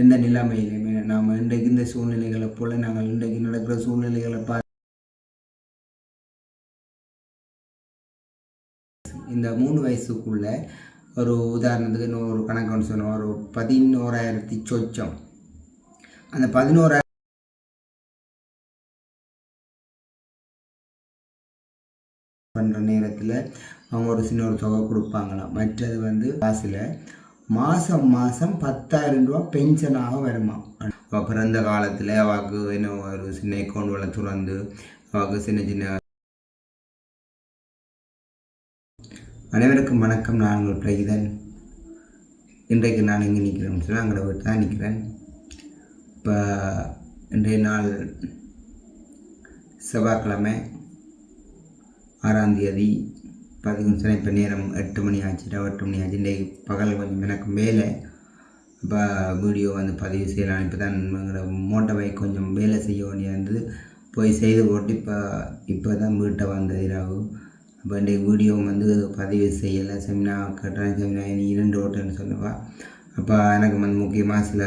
எந்த நிலைமையிலுமே. நாம் இன்றைக்கு இந்த சூழ்நிலைகளை போல நாங்கள் இன்றைக்கு நடக்கிற சூழ்நிலைகளை பா இந்த மூணு வயசுக்குள்ள ஒரு உதாரணத்துக்கு இன்னும் ஒரு கணக்குன்னு சொன்னோம் ஒரு பதினோராயிரத்தி சொச்சம். அந்த பதினோராயிரம் பண்ணுற நேரத்தில் அவங்க ஒரு சின்ன ஒரு தொகை கொடுப்பாங்களாம். மற்றது வந்து காசில் மாதம் மாதம் பத்தாயிரம் ரூபா பென்ஷனாக வருமா? அவள் பிறந்த காலத்தில் அவளுக்கு என்ன ஒரு சின்ன அக்கௌண்ட்களை துறந்து அவளுக்கு சின்ன சின்ன அனைவருக்கும் வணக்கம். நான் உங்கள் பிரகிதன். இன்றைக்கு நான் எங்கே நிற்கிறேன்னு சொன்னால் அங்கே வீட்டு தான் நிற்கிறேன் இப்போ இன்றைய நாள் செவ்வாய்க்கிழமை ஆறாம் தேதி. பார்த்தீங்கன்னு இப்போ நேரம் எட்டு மணி ஆச்சு இரவு எட்டு மணி ஆச்சு. இன்றைக்கு பகல் கொஞ்சம் எனக்கு மேலே இப்போ வீடியோ வந்து பதிவு செய்யலாம். இப்போ தான் மோட்டர் பைக் கொஞ்சம் வேலை செய்ய வேண்டியது போய் செய்து போட்டு இப்போ இப்போ தான் வீட்டை வந்தது இரவு. அப்போ இன்றைக்கு வீடியோ வந்து பதிவு செய்யலை. செமினா கட்டுறேன் செமினா நீ இரண்டு ஓட்டன்னு சொல்லுவா. அப்போ எனக்கு வந்து முக்கியமாக சில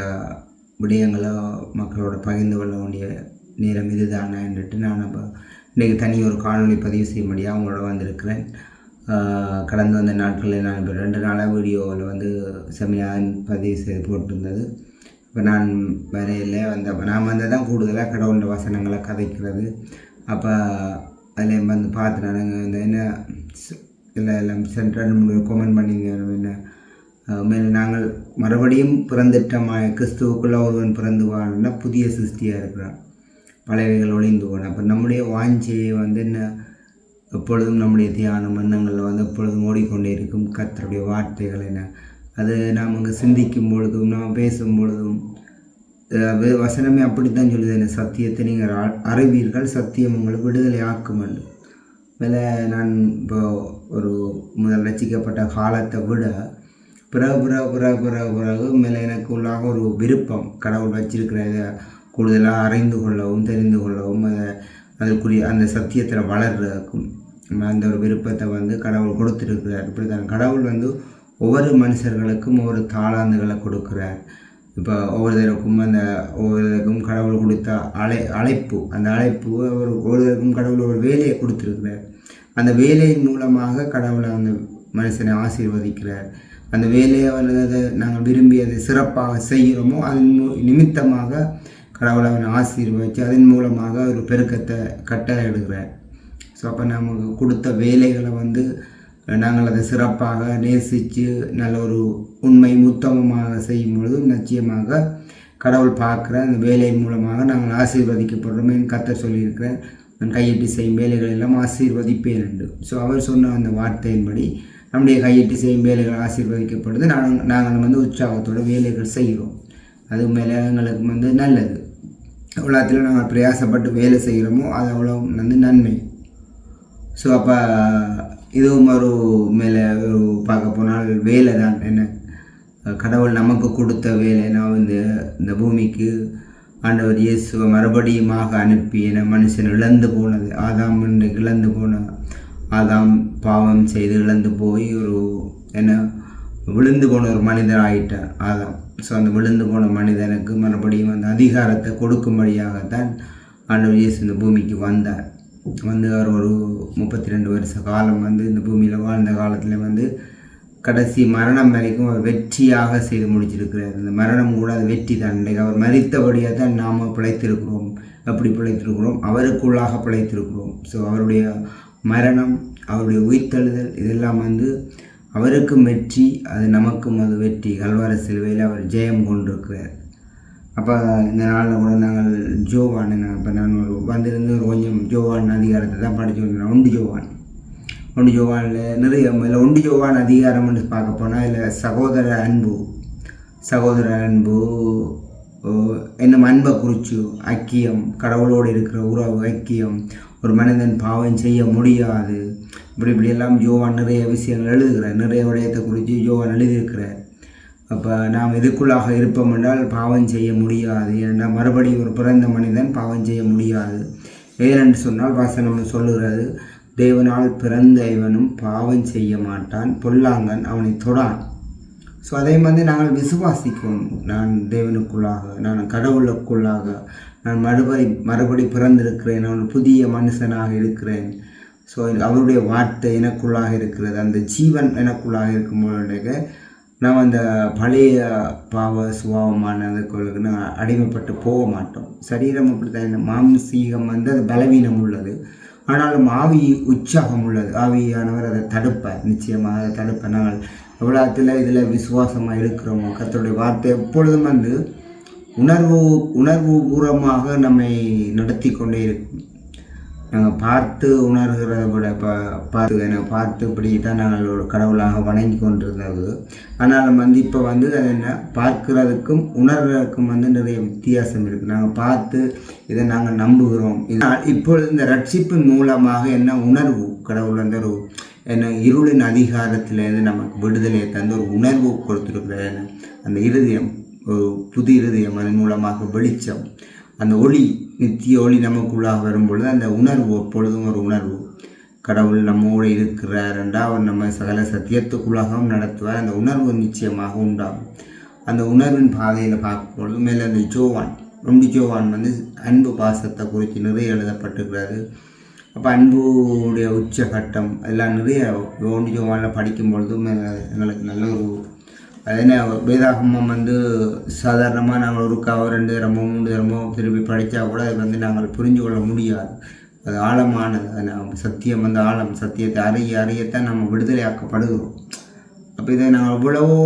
விடயங்களோ மக்களோட பகிர்ந்து கொள்ள வேண்டிய நேரம் இதுதானேன்ட்டு நான் அப்போ இன்றைக்கி தனி ஒரு காணொளி பதிவு செய்ய அவங்களோட வந்திருக்கிறேன். கடந்து வந்த நாட்களில் நான் இப்போ ரெண்டு நாளாக வீடியோவில் வந்து செமினார் பதிவு செய்து போட்டிருந்தது. இப்போ நான் வரையில். வந்த நான் வந்தால் தான் கூடுதலாக கடவுளோட வசனங்களை கதைக்கிறது. அப்போ அதில் வந்து பார்த்து நாங்கள் இந்த என்ன இல்லை எல்லாம் சென்ட்ரல் கமெண்ட் பண்ணிங்க. என்ன மேலே நாங்கள் மறுபடியும் பிறந்திட்டமா கிறிஸ்துவுக்குள்ள ஒருவன் பிறந்து வாழ்னா புதிய சிருஷ்டியாக இருக்கிறான். பழையவைகள் ஒளிந்து போன. அப்போ நம்முடைய வாஞ்சியை வந்து என்ன எப்பொழுதும் நம்முடைய தியானம் எண்ணங்களில் வந்து எப்பொழுதும் ஓடிக்கொண்டே இருக்கும். கத்தருடைய வார்த்தைகள் என்ன? அது நாம் அங்கே சிந்திக்கும் பொழுதும் நாம் பேசும் பொழுதும் வசனமே அப்படித்தான் சொல்லுது. என்ன? சத்தியத்தை நீங்கள் அறிவீர்கள் சத்தியம் உங்களை விடுதலை ஆக்கும் என்று. மேலே நான் இப்போ ஒரு முதல் ரசிக்கப்பட்ட காலத்தை விட பிறகு பிறகு பிறகு பிறகு பிறகு மேலே எனக்கு உள்ளாக ஒரு விருப்பம். கடவுள் வச்சிருக்கிற இதை கூடுதலாக அறிந்து கொள்ளவும் தெரிந்து கொள்ளவும் அதை அதற்குரிய அந்த சத்தியத்தில் வளர்றதுக்கும் அந்த ஒரு விருப்பத்தை வந்து கடவுள் கொடுத்துருக்கிறார். இப்படி தான் கடவுள் வந்து ஒவ்வொரு மனுஷர்களுக்கும் ஒவ்வொரு தாளாந்துகளை கொடுக்குறார். இப்போ ஒவ்வொருத்தருக்கும் அந்த ஒவ்வொருத்தருக்கும் கடவுள் கொடுத்த அழை அழைப்பு அந்த அழைப்பு ஒரு ஒவ்வொருத்தருக்கும் கடவுள் ஒரு வேலையை கொடுத்துருக்கிறார். அந்த வேலையின் மூலமாக கடவுளை அந்த மனுஷனை ஆசீர்வதிக்கிறார். அந்த வேலையை வந்து நாங்கள் விரும்பி அதை சிறப்பாக செய்கிறோமோ அதன் நிமித்தமாக கடவுளை அவனை ஆசீர்வதித்து அதன் மூலமாக ஒரு பெருக்கத்தை கட்டளையிடுகிறார். ஸோ அப்போ நமக்கு கொடுத்த வேலைகளை வந்து நாங்கள் அதை சிறப்பாக நேசித்து நல்ல ஒரு உண்மை உத்தமமாக செய்யும் பொழுது நிச்சயமாக கடவுள் பார்க்குற அந்த வேலையின் மூலமாக நாங்கள் ஆசீர்வதிக்கப்படுறோமே கத்த சொல்லியிருக்கிறேன் நான் கையிட்டு செய்யும் வேலைகள் எல்லாம் ஆசீர்வதிப்பேன் என்று. ஸோ அவர் சொன்ன அந்த வார்த்தையின்படி நம்முடைய கையிட்டு செய்யும் வேலைகள் ஆசீர்வதிக்கப்படுது. நாங்கள் நாங்கள் வந்து உற்சாகத்தோட வேலைகள் செய்கிறோம். அது மேலே எங்களுக்கு வந்து நல்லது. எவ்வளோத்தில் நாங்கள் பிரயாசப்பட்டு வேலை செய்கிறோமோ அது அவ்வளோ வந்து நன்மை. ஸோ அப்போ இதுவும் ஒரு மேலே ஒரு பார்க்க போனால் வேலை தான். என்ன? கடவுள் நமக்கு கொடுத்த வேலை. நான் வந்து இந்த பூமிக்கு ஆண்டவர் இயேசுவை மறுபடியுமாக அனுப்பி என மனுஷன் இழந்து போனது. ஆதாம் என்று இழந்து போன ஆதாம் பாவம் செய்து இழந்து போய் ஒரு என்ன? விழுந்து போன ஒரு மனிதர் ஆகிட்டார் ஆதாம். ஸோ அந்த விழுந்து போன மனிதனுக்கு மறுபடியும் அந்த அதிகாரத்தை கொடுக்கும்படியாகத்தான் ஆண்டவர் இயேசு இந்த பூமிக்கு வந்தார். வந்து அவர் ஒரு முப்பத்தி ரெண்டு வருஷ காலம் வந்து இந்த பூமியில் வாழ்ந்த காலத்தில் வந்து கடைசி மரணம் வரைக்கும் அவர் வெற்றியாக செய்து முடிச்சிருக்கிறார். இந்த மரணம் கூட அது வெற்றி தான் இன்றைக்கு அவர் மறித்தபடியாக தான் நாம் பிழைத்திருக்கிறோம். எப்படி பிழைத்திருக்கிறோம்? அவருக்குள்ளாக பிழைத்திருக்கிறோம். ஸோ அவருடைய மரணம் அவருடைய உயிர்த்தெழுதல் இதெல்லாம் வந்து அவருக்கும் வெற்றி அது நமக்கும் அது வெற்றி. கல்வார சிலுவையில் அவர் ஜெயம் கொண்டிருக்கிறார். அப்போ இந்த நாளில் கூட நாங்கள் ஜோவான் இப்போ நான் வந்திருந்து கொஞ்சம் ஜோவான் அதிகாரத்தை தான் படித்து வந்தேன் ஒன்று ஜோவான். ஒன்று ஜோவானில் நிறைய இல்லை ஒன்று ஜோவான் அதிகாரம்னு பார்க்க போனால் அதில் சகோதர அன்பு சகோதர அன்பு ஓ, என்னும் அன்பை குறிச்சு ஐக்கியம் கடவுளோடு இருக்கிற உறவு ஐக்கியம் ஒரு மனிதன் பாவம் செய்ய முடியாது. இப்படி இப்படி எல்லாம் ஜோவான் நிறைய விஷயங்கள் எழுதுகிறார். நிறைய விடயத்தை குறித்து ஜோவான் எழுதியிருக்கிறார். அப்போ நாம் இதுக்குள்ளாக இருப்போம் என்றால் பாவம் செய்ய முடியாது. ஏன்னா மறுபடியும் ஒரு பிறந்த மனிதன் பாவம் செய்ய முடியாது. ஏனென்று சொன்னால் வசனம் சொல்லுகிறது தேவனால் பிறந்த இவனும் பாவம் செய்ய மாட்டான் பொல்லாங்கன் அவனை தொடான். ஸோ அதே மாதிரி நாங்கள் விசுவாசிக்கணும். நான் தேவனுக்குள்ளாக நான் கடவுளுக்குள்ளாக நான் மறுபடி மறுபடி பிறந்திருக்கிறேன். நான் ஒரு புதிய மனுஷனாக இருக்கிறேன். ஸோ அவருடைய வார்த்தை எனக்குள்ளாக இருக்கிறது. அந்த ஜீவன் எனக்குள்ளாக இருக்கும் இருக்கும்போது நாம் அந்த பழைய பாவ சுபாவமானதுக்கு நான் அடிமைப்பட்டு போக மாட்டோம். சரீரம் அப்படி தான் மாம்சீகம் வந்து அது பலவீனம் உள்ளது. ஆனாலும் ஆவி உற்சாகம் உள்ளது. ஆவியானவர் அதை தடுப்பார். நிச்சயமாக அதை தடுப்பேன். நாங்கள் எவ்வளோத்தில் இதில் விசுவாசமாக இருக்கிறோமோ? கத்தருடைய வார்த்தை எப்பொழுதும் வந்து உணர்வு உணர்வு பூர்வமாக நம்மை நடத்தி கொண்டே இருக்கும் நாங்கள் பார்த்து உணர்கிறத விட பா பார்த்து எனக்கு பார்த்து இப்படி தான் நாங்கள் ஒரு கடவுளாக வணங்கி கொண்டிருந்தது. ஆனாலும் வந்து இப்போ வந்து அது என்ன? பார்க்கிறதுக்கும் உணர்கிறதுக்கும் வந்து நிறைய வித்தியாசம் இருக்குது நாங்கள் பார்த்து இதை நாங்கள் நம்புகிறோம். இப்பொழுது இந்த ரட்சிப்பின் மூலமாக என்ன உணர்வு? கடவுள் வந்து ஒரு என்ன இருளின் அதிகாரத்திலேருந்து நமக்கு விடுதலையை தந்து ஒரு உணர்வு கொடுத்துருக்குற அந்த இருதயம் புது இருதயம் அதன் மூலமாக வெளிச்சம். அந்த ஒளி நித்திய ஒளி நமக்குள்ளாக வரும்பொழுது அந்த உணர்வு எப்பொழுதும் ஒரு உணர்வு. கடவுள் நம்மோடு இருக்கிறார் என்றால் அவர் நம்ம சகல சத்தியத்துக்குள்ளாகவும் நடத்துவார். அந்த உணர்வு நிச்சயமாக உண்டாகும். அந்த உணர்வின் பாதையில் பார்க்கும்பொழுது மேலே அந்த ஜோவான் ரொம்பி ஜோவான் வந்து அன்பு பாசத்தை குறித்து நிறைய எழுதப்பட்டிருக்கிறாரு. அப்போ அன்புடைய உச்சகட்டம் எல்லாம் நிறைய ரோண்டு ஜோவானில் படிக்கும் பொழுதும் எங்களுக்கு நல்ல ஒரு அது என்ன வேதாகமம் வந்து சாதாரணமாக நாங்கள் ஒரு கவ ரெண்டு தரமோ மூணு தரமோ திருப்பி படித்தா கூட அது வந்து நாங்கள் புரிஞ்சு கொள்ள முடியாது. அது ஆழமானது. அது சத்தியம் வந்து ஆழம். சத்தியத்தை அறிய அறியத்தான் நம்ம விடுதலையாக்கப்படுகிறோம். அப்போ இதை நாங்கள் எவ்வளவோ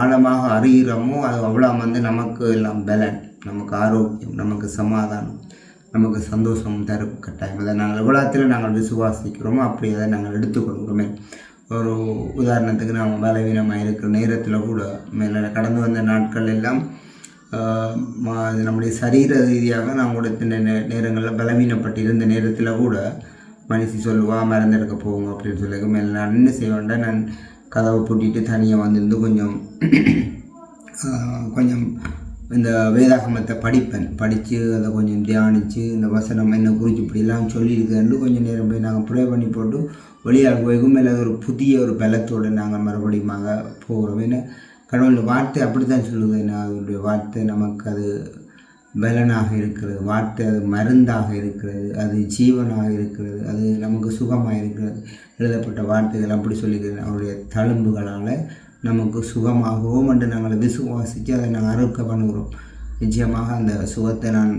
ஆழமாக அறிகிறோமோ அது அவ்வளோ வந்து நமக்கு எல்லாம் பலன். நமக்கு ஆரோக்கியம் நமக்கு சமாதானம் நமக்கு சந்தோஷம் தரும் கட்டாயம். அதை நாங்கள் எவ்வளோத்தில் நாங்கள் விசுவாசிக்கிறோமோ அப்படி அதை நாங்கள் எடுத்துக்கொள்கிறோமே. ஒரு உதாரணத்துக்கு நாம் பலவீனமாக இருக்கிற நேரத்தில் கூட மேலே கடந்து வந்த நாட்கள் எல்லாம் நம்முடைய சரீர ரீதியாக நான் கூட நேரங்களில் பலவீனப்பட்டு இருந்த நேரத்தில் கூட மனுஷி சொல்லுவா மறந்தெடுக்க போவோங்க அப்படின்னு சொல்லி மேலே நான் என்ன செய்வேன்டா நான் கதவை பூட்டிட்டு தனியாக வந்திருந்து கொஞ்சம் கொஞ்சம் இந்த வேதாகமத்தை படிப்பேன். படித்து அதை கொஞ்சம் தியானித்து இந்த வசனம் என்ன குறித்து இப்படிலாம் சொல்லியிருக்கேன்னு கொஞ்சம் நேரம் போய் நாங்கள் ப்ரே பண்ணி போட்டு வெளியாக போய்க்கும் இல்லை ஒரு புதிய ஒரு பலத்தோடு நாங்கள் மறுபடியுமாக போகிறோம் ஏன்னா கடவுளுடைய வார்த்தை அப்படி தான் சொல்லுது அவருடைய அதனுடைய வார்த்தை நமக்கு அது பலனாக இருக்கிறது. வார்த்தை அது மருந்தாக இருக்கிறது. அது ஜீவனாக இருக்கிறது. அது நமக்கு சுகமாக இருக்கிறது. எழுதப்பட்ட வார்த்தைகள் அப்படி சொல்லிக்கிறேன் அவருடைய தழும்புகளால் நமக்கு சுகமாகவும் என்று நாங்கள் விசுவாசித்து அதை நாங்கள் அறுக்க பண்ணுகிறோம். நிச்சயமாக அந்த சுகத்தை நான்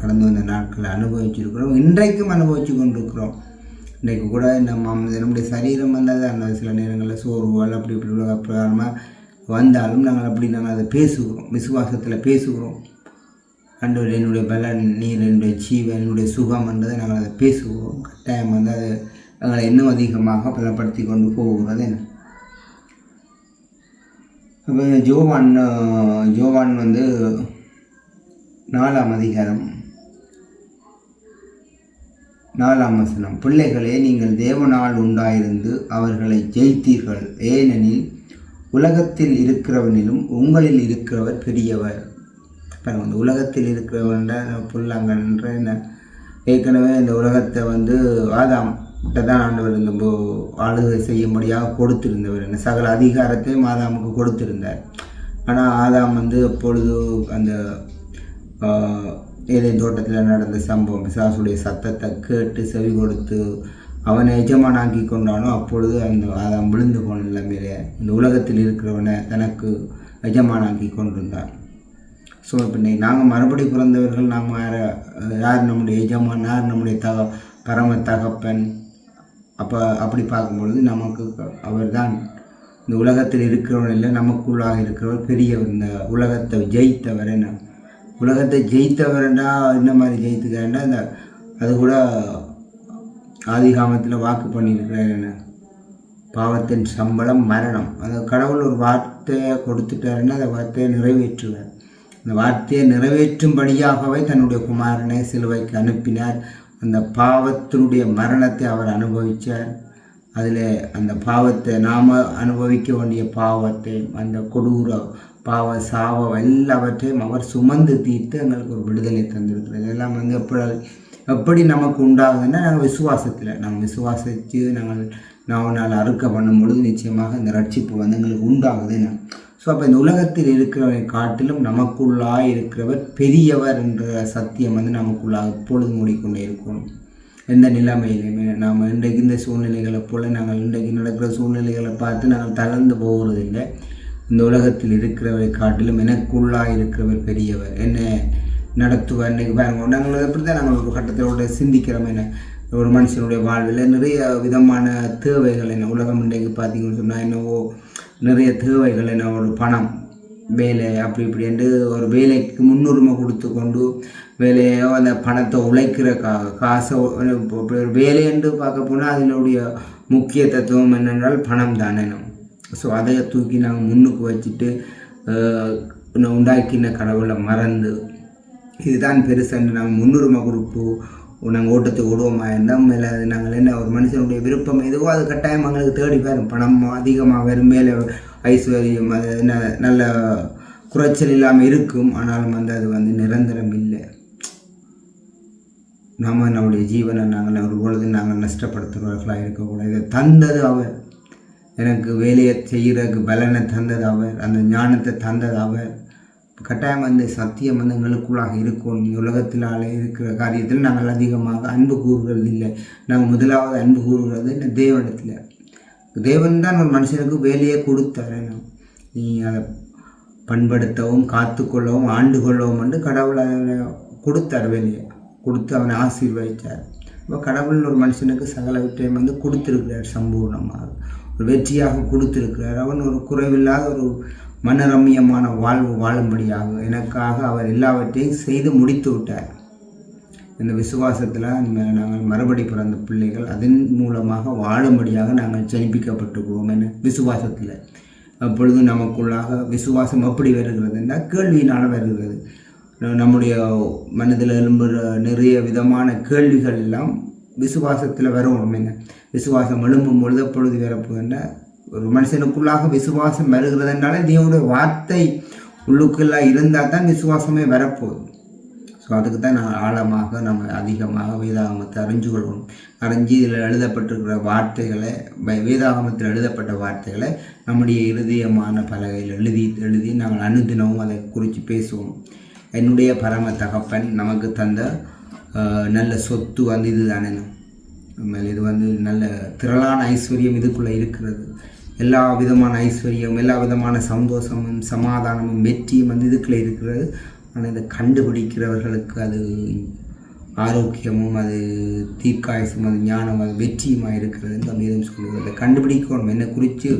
கடந்து வந்த நாட்களை அனுபவிச்சிருக்கிறோம் இன்றைக்கும் அனுபவித்து கொண்டிருக்கிறோம். இன்றைக்கு கூட நம்ம நம்முடைய சரீரம் வந்தால் அந்த சில நேரங்களில் சோர்வுகள் அப்படி இப்படி பிரகாரமாக வந்தாலும் நாங்கள் அப்படி நாங்கள் அதை பேசுகிறோம் விசுவாசத்தில் பேசுகிறோம். அன்று என்னுடைய பலன் நீர் என்னுடைய ஜீவன் என்னுடைய சுகம் என்றதை நாங்கள் அதை பேசுகிறோம். கட்டாயம் வந்து அதை எங்களை இன்னும் அதிகமாக பலப்படுத்தி கொண்டு போகிறது என்ன அப்போ ஜோவான் ஜோவான் வந்து நாலாம் அதிகாரம் நாலாம் வசனம் பிள்ளைகளே நீங்கள் தேவனால் உண்டாயிருந்து அவர்களை ஜெயித்தீர்கள். ஏனெனில் உலகத்தில் இருக்கிறவனிலும் உங்களில் இருக்கிறவர் பெரியவர். பாருங்க இந்த உலகத்தில் இருக்கிறவன்ற புல்லாங்கன்ற என்ன? ஏற்கனவே இந்த உலகத்தை வந்து ஆதாம் தான் ஆண்டவர் இந்த ஆளுகை செய்யும்படியாக கொடுத்திருந்தவர். என்ன? சகல அதிகாரத்தையும் ஆதாமுக்கு கொடுத்திருந்தார். ஆனால் ஆதாம் வந்து அப்பொழுது அந்த ஏதே தோட்டத்தில் நடந்த சம்பவம் பிசாசுடைய சத்தத்தை கேட்டு செவி கொடுத்து அவனை எஜமானாக்கி கொண்டானோ அப்பொழுது அந்த ஆதாம் விழுந்து போன நிலைமையிலே இந்த உலகத்தில் இருக்கிறவனை தனக்கு எஜமானாக்கி கொண்டிருந்தான். ஸோ பின்னை நாங்கள் மறுபடி பிறந்தவர்கள் நாம் யார் யார் நம்முடைய எஜமான் யார் நம்முடைய தக பரம தகப்பன்? அப்போ அப்படி பார்க்கும்பொழுது நமக்கு அவர் தான் இந்த உலகத்தில் இருக்கிறவன் இல்லை நமக்குள்ளாக இருக்கிறவர் பெரியவர். இந்த உலகத்தை ஜெயித்தவர் என்ன உலகத்தை ஜெயித்தவர்னா என்ன மாதிரி ஜெயித்துக்கிறேன்னா இந்த அது கூட ஆதிகாமத்தில் வாக்கு பண்ணியிருக்கிறேன் என்ன? பாவத்தின் சம்பளம் மரணம். அந்த கடவுள் ஒரு வார்த்தையை கொடுத்துட்டாருன்னா அந்த வார்த்தையை நிறைவேற்றுவார். அந்த வார்த்தையை நிறைவேற்றும்படியாகவே தன்னுடைய குமாரனை சிலுவைக்கு அனுப்பினார். அந்த பாவத்தினுடைய மரணத்தை அவர் அனுபவித்தார் அதில் அந்த பாவத்தை நாம் அனுபவிக்க வேண்டிய பாவத்தை அந்த கொடூர பாவ சாவம் எல்லாவற்றையும் அவர் சுமந்து தீர்த்து எங்களுக்கு ஒரு விடுதலை தந்திருக்கிறது எல்லாம் வந்து எப்படி எப்படி நமக்கு உண்டாகுதுன்னா நாங்கள் விசுவாசத்தில். நாங்கள் விசுவாசித்து நாங்கள் நாவனால் அறுக்க பண்ணும் பொழுது நிச்சயமாக இந்த ரட்சிப்பு வந்து எங்களுக்கு உண்டாகுதுன்னு ஸோ அப்போ இந்த உலகத்தில் இருக்கிறவரை காட்டிலும் நமக்குள்ளாக இருக்கிறவர் பெரியவர் என்ற சத்தியம் வந்து நமக்குள்ளாக எப்பொழுது மூடிக்கொண்டே இருக்கணும். எந்த நிலைமையிலுமே. நாம் இன்றைக்கு இந்த சூழ்நிலைகளை போல் நாங்கள் இன்றைக்கு நடக்கிற சூழ்நிலைகளை பார்த்து நாங்கள் தளர்ந்து போகிறதில்லை. இந்த உலகத்தில் இருக்கிறவரை காட்டிலும் எனக்குள்ளாக இருக்கிறவர் பெரியவர். என்ன நடத்துவார் இன்றைக்கி பாருங்கள் நாங்கள் எப்படி தான் நாங்கள் ஒரு கட்டத்தோட சிந்திக்கிறோம் என்ன ஒரு மனுஷனுடைய வாழ்வில். நிறைய விதமான தேவைகள் என்ன? உலகம் இன்றைக்கு பார்த்தீங்கன்னு சொன்னால் என்னவோ நிறைய தேவைகள் என்ன? ஒரு பணம் வேலை அப்படி இப்படி என்று ஒரு வேலைக்கு முன்னுரிமை கொடுத்து கொண்டு வேலையோ அந்த பணத்தை உழைக்கிற கா காசை ஒரு வேலை என்று பார்க்க போனால் அதனுடைய முக்கிய தத்துவம் என்னென்றால் பணம் தானே ஸோ அதை தூக்கி நாங்கள் முன்னுக்கு வச்சுட்டு உண்டாக்கின கடவுளை மறந்து இதுதான் பெருசன்று நாங்கள் முன்னுரிமை கொடுப்பு நாங்கள் ஓட்டத்துக்கு விடுவோமா இருந்தால் மேலே நாங்கள் என்ன ஒரு மனுஷனுடைய விருப்பம் எதுவோ அது கட்டாயம் எங்களுக்கு தேடி வரும். பணம் அதிகமாக வரும் மேலே ஐஸ்வர்யம் அது என்ன நல்ல குறைச்சல் இல்லாமல் இருக்கும். ஆனாலும் வந்து அது வந்து நிரந்தரம் இல்லை. நாம் நம்முடைய ஜீவனை நாங்கள் ஒரு பொழுது நாங்கள் நஷ்டப்படுத்துகிறவர்களாக இருக்கக்கூடாது. இதை தந்தது அவர். எனக்கு வேலையை செய்கிறதுக்கு பலனை தந்தது அவர் அந்த ஞானத்தை தந்தது அவர். கட்டாயம் வந்து சத்தியம் வந்து எங்களுக்குள்ளாக இருக்கும். உலகத்திலால இருக்கிற காரியத்தில் நாங்கள் அதிகமாக அன்பு கூறுகிறது இல்லை. நாங்கள் முதலாவது அன்பு கூறுகிறது இந்த தேவனத்தில் தேவன் தான் ஒரு மனுஷனுக்கு வேலையை கொடுத்தார். நீ அதை பண்படுத்தவும் காத்துக்கொள்ளவும் ஆண்டு கொள்ளவும் என்று கடவுளை கொடுத்தார் வேலையை. கொடுத்து அவனை ஆசீர்வதித்தார் இப்போ கடவுள் ஒரு மனுஷனுக்கு சகல விட்டயம் வந்து கொடுத்துருக்கிறார் சம்பூர்ணமாக. வெற்றியாக கொடுத்துருக்கிறார். அவன் ஒரு குறைவில்லாத ஒரு மனரம்யமான வாழ்வு வாழும்படியாக எனக்காக அவர் எல்லாவற்றையும் செய்து முடித்து விட்டார். இந்த விசுவாசத்தில் நாங்கள் மறுபடி பிறந்த பிள்ளைகள் அதன் மூலமாக வாழும்படியாக நாங்கள் ஜெனிப்பிக்கப்பட்டுக்குவோம் என்ன விசுவாசத்தில். அப்பொழுது நமக்குள்ளாக விசுவாசம் எப்படி வருகிறதுன்னா கேள்வியினால் வருகிறது. நம்முடைய மனதில் எழும்புகிற நிறைய விதமான கேள்விகள் எல்லாம் விசுவாசத்தில் வரும் என்ன விசுவாசம் எழும்பும் பொழுது பொழுது வரப்போகுதுன்னா ஒரு மனுஷனுக்குள்ளாக விசுவாசம் வருகிறதுனால தேவனுடைய வார்த்தை உள்ளுக்குள்ளாக இருந்தால் தான் விசுவாசமே வரப்போகுது. ஸோ அதுக்கு தான் நான் ஆழமாக நம்ம அதிகமாக வேதாகமத்தை அறிஞ்சு கொள்வோம். அறிஞ்சு இதில் எழுதப்பட்டிருக்கிற வார்த்தைகளை வேதாகமத்தில் எழுதப்பட்ட வார்த்தைகளை நம்முடைய இருதயமான பலகையில் எழுதி எழுதி நாங்கள் அனுதினமும் அதை குறித்து பேசுவோம். என்னுடைய பரம தகப்பன் நமக்கு தந்த நல்ல சொத்து வந்து இது தானே இது வந்து நல்ல திரளான ஐஸ்வர்யம் இதுக்குள்ளே இருக்கிறது. எல்லா விதமான ஐஸ்வர்யம் எல்லா விதமான சந்தோஷமும் சமாதானமும் வெற்றியும் வந்து இதுக்குள்ளே இருக்கிறது. ஆனால் இதை கண்டுபிடிக்கிறவர்களுக்கு அது ஆரோக்கியமும் அது தீர்க்காயசும் அது ஞானம் அது வெற்றியுமாக இருக்கிறது இந்த மீதம் சொல்லுவது அதை கண்டுபிடிக்கணும். என்னை குறித்து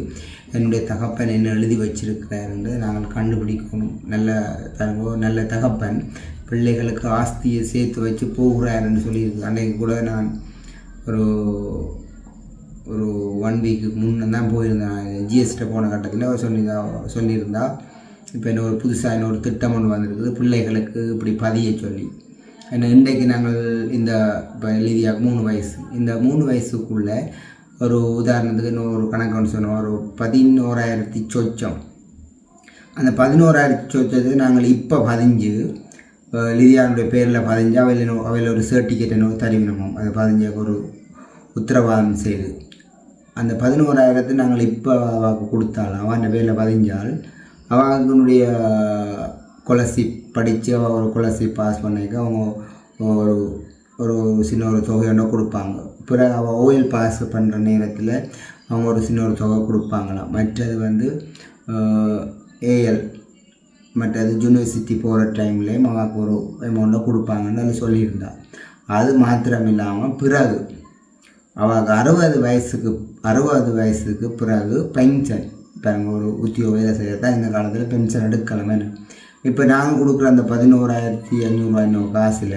என்னுடைய தகப்பன் என்ன எழுதி வச்சிருக்கிறார் என்று நாங்கள் கண்டுபிடிக்கணும். நல்ல நல்ல தகப்பன் பிள்ளைகளுக்கு ஆஸ்தியை சேர்த்து வச்சு போகிறாருன்னு சொல்லியிருக்கு. அன்றைக்கு கூட நான் ஒரு ஒரு ஒன் வீக்கு முன்னே தான் போயிருந்தேன். ஜிஎஸ்டி போன கட்டத்தில் அவர் சொல்லியிருந்தா சொல்லியிருந்தா இப்போ என்ன ஒரு புதுசாக இன்னொரு திட்டம் ஒன்று வந்திருக்குது. பிள்ளைகளுக்கு இப்படி பதிய சொல்லி. ஏன்னா இன்றைக்கு நாங்கள் இந்த இப்போ எழுதியாக மூணு வயசு. இந்த மூணு வயசுக்குள்ளே ஒரு உதாரணத்துக்கு இன்னும் ஒரு கணக்கு ஒன்று சொன்னோம். ஒரு பதினோராயிரத்தி சொச்சம். அந்த பதினோராயிரத்தி சொச்சத்துக்கு நாங்கள் இப்போ பதிஞ்சு லிதியானுடைய பேரில் பதிஞ்சு அவையில் அவையில் ஒரு சர்டிஃபிகேட் என்ன தருவினமும் அது பதிஞ்ச ஒரு உத்தரவாதம் செய்து அந்த பதினோராயிரத்தை நாங்கள் இப்போ அவளுக்கு கொடுத்தாலும் அவன் பேரில் பதிஞ்சால் அவங்களுடைய கொலசி படித்து அவள் ஒரு கொலசி பாஸ் பண்ணிக்க அவங்க ஒரு ஒரு சின்ன ஒரு தொகையோட கொடுப்பாங்க பிறகு அவள் ஓயில் பாஸ் பண்ணுற நேரத்தில் அவங்க ஒரு சின்ன ஒரு தொகை கொடுப்பாங்களாம் மற்றது வந்து ஏஎல் மற்றது யூனிவர்சிட்டி போகிற டைம்லேயும் அவங்களுக்கு ஒரு அமௌண்ட்டை கொடுப்பாங்கன்னு அதை சொல்லியிருந்தா. அது மாத்திரம் இல்லாமல் பிறகு அவளுக்கு அறுபது வயசுக்கு அறுபது வயசுக்கு பிறகு பென்ஷன் பாருங்க ஒரு உத்தியோக வேலை செய்கிறதா இந்த காலத்தில் பென்ஷன் எடுக்கலாமே இப்போ நாங்கள் கொடுக்குற அந்த பதினோராயிரத்தி ஐநூறுரூவா இன்னும் காசில்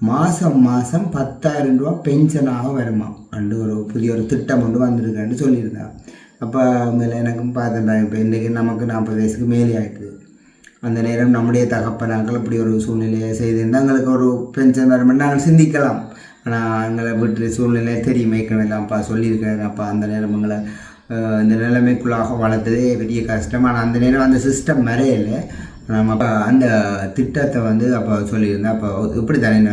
மாதம் மாதம் பத்தாயிரம் ரூபா பென்ஷனாக வருமா? அண்டு ஒரு புதிய ஒரு திட்டம் ஒன்று வந்திருக்கேன்னு சொல்லியிருந்தாங்க அப்போ மேலே எனக்கும் பார்த்தேன் இப்போ இன்றைக்கி நமக்கு நாற்பது வயசுக்கு மேலே ஆகிட்டுது அந்த நேரம் நம்முடைய தகப்பனாக்கள் இப்படி ஒரு சூழ்நிலையை செய்திருந்தால் எங்களுக்கு ஒரு பென்ஷன் வருமென்னு நாங்கள் சிந்திக்கலாம். ஆனால் எங்களை வீட்டு சூழ்நிலை தெரியும் ஏற்கனவே அப்பா சொல்லியிருக்கேன் அப்பா அந்த நேரம் எங்களை இந்த நிலைமைக்குள்ளாக வளர்த்ததே பெரிய கஷ்டம். ஆனால் அந்த நேரம் அந்த சிஸ்டம் மறையலை நம்ம அப்போ அந்த திட்டத்தை வந்து அப்போ சொல்லியிருந்தேன் அப்போ இப்படி தானே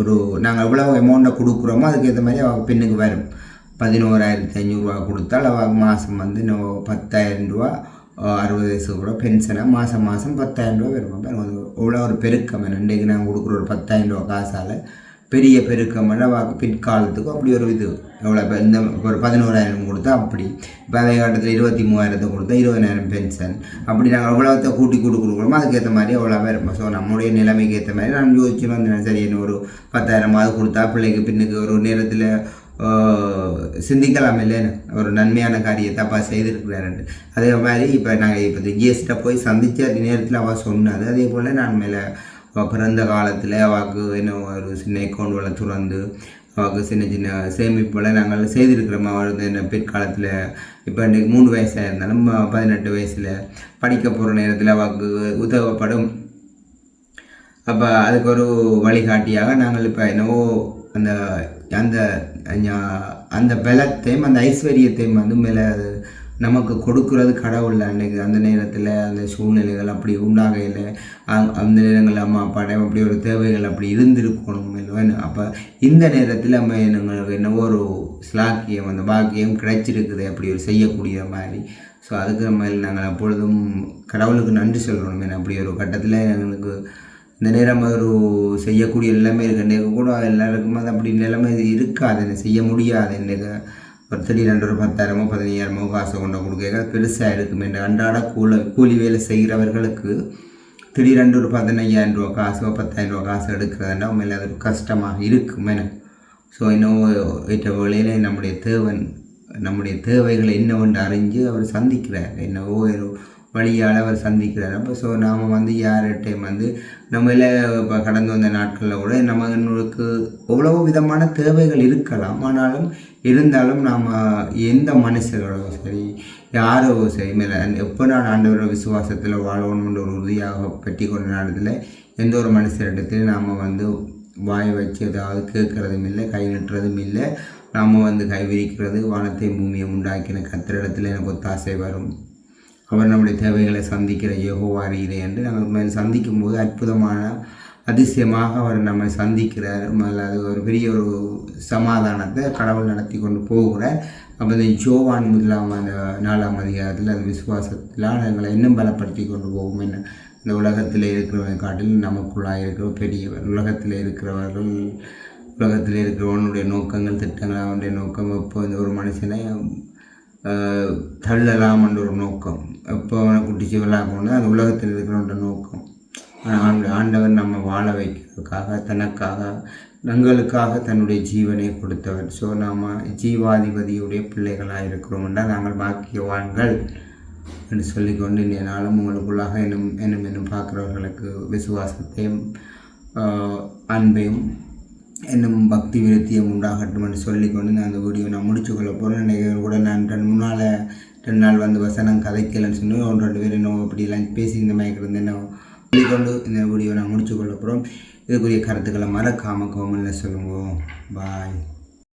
ஒரு நாங்கள் எவ்வளோ அமௌண்ட்டை கொடுக்குறோமோ அதுக்கேற்ற மாதிரி அவள் பெண்ணுக்கு வரும். பதினோராயிரத்தி ஐநூறுரூவா கொடுத்தால் அவள் மாதம் வந்து பத்தாயிரம் ரூபா அறுபது வயசு கூட பென்ஷனாக மாதம் மாதம் பத்தாயிரம் ரூபா வரும் பாருங்க இவ்வளோ ஒரு பெருக்கம் இன்றைக்கு நாங்கள் கொடுக்குற ஒரு பத்தாயிரம் ரூபா காசால் பெரிய பெருக்கம் பிற்காலத்துக்கும் அப்படி ஒரு இது. எவ்வளோ இப்போ இந்த ஒரு பதினோராயிரம் கொடுத்தா அப்படி. இப்போ அதே காலத்தில் இருபத்தி மூவாயிரத்தை கொடுத்தா இருபதாயிரம் பென்ஷன். அப்படி நாங்கள் எவ்வளோத்தை கூட்டி கூட்டி கொடுக்குறோமோ அதுக்கேற்ற மாதிரி அவ்வளோவே இருப்போம் ஸோ நம்முடைய நிலைமைக்கு ஏற்ற மாதிரி நான் யோசிச்சு வந்தேன். சரி என்ன ஒரு பத்தாயிரமாவது கொடுத்தா பிள்ளைக்கு பின்னுக்கு ஒரு நேரத்தில் சிந்திக்கலாம் இல்லைன்னு ஒரு நன்மையான காரியத்தை அப்பா செய்திருக்கிறாரு அதே மாதிரி இப்போ நாங்கள் இப்போ ஜிஎஸ்ட்டை போய் சந்தித்த நேரத்தில் அவள் சொன்னது அதே போல் நான் மேலே பிறந்த காலத்தில் அவாக்கு என்ன ஒரு சின்ன அக்கௌண்ட்களை துறந்து அவாக்கு சின்ன சின்ன சேமிப்புகளை நாங்கள் செய்திருக்கிறோம்? அவள் வந்து என்ன பிற்காலத்தில் இப்போ இன்றைக்கு மூணு வயசாக இருந்தாலும் பதினெட்டு வயசில் படிக்க போகிற நேரத்தில் அவாக்கு உதவப்படும். அப்போ அதுக்கு ஒரு வழிகாட்டியாக நாங்கள் இப்போ என்னவோ அந்த அந்த அந்த பலத்தையும் அந்த ஐஸ்வர்யத்தையும் வந்து மேலே அது நமக்கு கொடுக்கறது கடவுள் அன்னைக்கு அந்த நேரத்தில் அந்த சூழ்நிலைகள் அப்படி உண்டாகையில் அ- அந்த நேரங்களில் அம்மா அப்பாடம் அப்படி ஒரு தேவைகள் அப்படி இருந்திருக்கணும் அப்போ இந்த நேரத்தில் நம்ம எங்களுக்கு என்னவோ ஒரு ஸ்லாக்கியம் அந்த பாக்கியம் கிடைச்சிருக்குது அப்படி ஒரு செய்யக்கூடிய மாதிரி. ஸோ அதுக்கு நம்ம நாங்கள் எப்பொழுதும் கடவுளுக்கு நன்றி சொல்லணும் ஏன்னா அப்படி ஒரு கட்டத்தில் எங்களுக்கு இந்த நேரம் ஒரு செய்யக்கூடிய நிலைமை இருக்குது இன்றைக்கு கூட எல்லாருக்கும் அது அப்படி நிலைமை இருக்காது. என்ன செய்ய முடியாது. இன்றைக்கு ஒரு திடீரென்று ஒரு பத்தாயிரமோ பதினையாயிரமோ காசு கொண்டு கொடுக்க பெருசாக இருக்கும். என்ற அன்றாட கூலி கூலி வேலை செய்கிறவர்களுக்கு திடீரென்று ஒரு பதினையாயிரம் ரூபா காசோ பத்தாயிரம் ரூபா காசு எடுக்கிறதுனா உண்மையில் அது ஒரு கஷ்டமாக இருக்கும் எனக்கு. ஸோ இன்னும் ஏற்ற வேளையில் நம்முடைய தேவன் நம்முடைய தேவைகளை என்னவென்று அறிஞ்சு அவர் சந்திக்கிறார். என்னவோ ஒரு வழியால் அவர் சந்திக்கிறார். அப்போ ஸோ நாம் வந்து யார்கிட்டையும் வந்து நம்மள இப்போ கடந்து வந்த நாட்களில் கூட நம்மளுக்கு எவ்வளவோ விதமான தேவைகள் இருக்கலாம். ஆனாலும் இருந்தாலும் நாம் எந்த மனுஷர்களோ சரி யாரோ சரி மேலே எப்போ நான் ஆண்டவரோட விசுவாசத்தில் வாழணும்ன்ற ஒரு உறுதியாக பற்றி கொண்ட நேரத்தில் எந்த ஒரு மனுஷரிடத்திலும் நாம் வந்து வாய் வச்சு ஏதாவது கேட்குறதும் இல்லை கை நிட்டுறதும் இல்லை. நாம் வந்து கை விரிக்கிறது வானத்தை பூமியை உண்டாக்கின கத்திரிடத்தில் எனக்கு ஒத்தாசை வரும். அவர் நம்முடைய தேவைகளை சந்திக்கிற யோகோவாரீரே என்று நாங்கள் மேல் சந்திக்கும் போது அற்புதமான அதிசயமாக அவர் நம்மை சந்திக்கிறார். அது ஒரு பெரிய ஒரு சமாதானத்தை கடவுள் நடத்தி கொண்டு போகிறார். அப்போ இந்த ஜோவான் முதலாம் அந்த நாலாம் அதிகாரத்தில் அது விசுவாசத்தினால் எங்களை இன்னும் பலப்படுத்தி கொண்டு போகும் என்ன இந்த உலகத்தில் இருக்கிறவங்க காட்டிலும் நமக்குள்ளாக இருக்கிற பெரியவர் உலகத்தில் இருக்கிறவர்கள் உலகத்தில் இருக்கிறவனுடைய நோக்கங்கள் திட்டங்கள் அவனுடைய நோக்கம் இப்போ இந்த ஒரு மனுஷனை தள்ளலாம் என்ற ஒரு நோக்கம். எப்போ அவனை குட்டிச்சு அந்த அது உலகத்தில் இருக்கிறோன்ற நோக்கம். ஆனா, ஆண்ட- ஆண்டவர் நம்ம வாழ வைக்கிறதுக்காக தனக்காக தங்களுக்காக தன்னுடைய ஜீவனை கொடுத்தவர். ஸோ நாம் ஜீவாதிபதியுடைய பிள்ளைகளாக இருக்கிறோம் என்றால் நாங்கள் பாக்கியவான்கள் என்று சொல்லிக்கொண்டு இந்த நாளும் உங்களுக்குள்ளாக என்னும் என்னும் என்னும் பார்க்குறவர்களுக்கு விசுவாசத்தையும் அன்பையும் என்னும் பக்தி விருத்தியும் உண்டாகட்டும் என்று சொல்லிக்கொண்டு நான் அந்த வீடியோ நான் முடிச்சு கொள்ள போகிறேன் நினைக்கிறேன் கூட நான் முன்னால் ரெண்டு நாள் வந்து வசனம் கதைக்கலன்னு சொல்லி ஒன்று ரெண்டு பேர் என்ன அப்படிலாம் பேசி இந்த மயக்கிறது என்ன சொல்லிக்கொண்டு இந்த வீடியோ நான் முடிச்சு கொள்ள போகிறோம் இதுக்குரிய கருத்துக்களை மறக்காமல் கோமலில் சொல்லுங்க. பாய்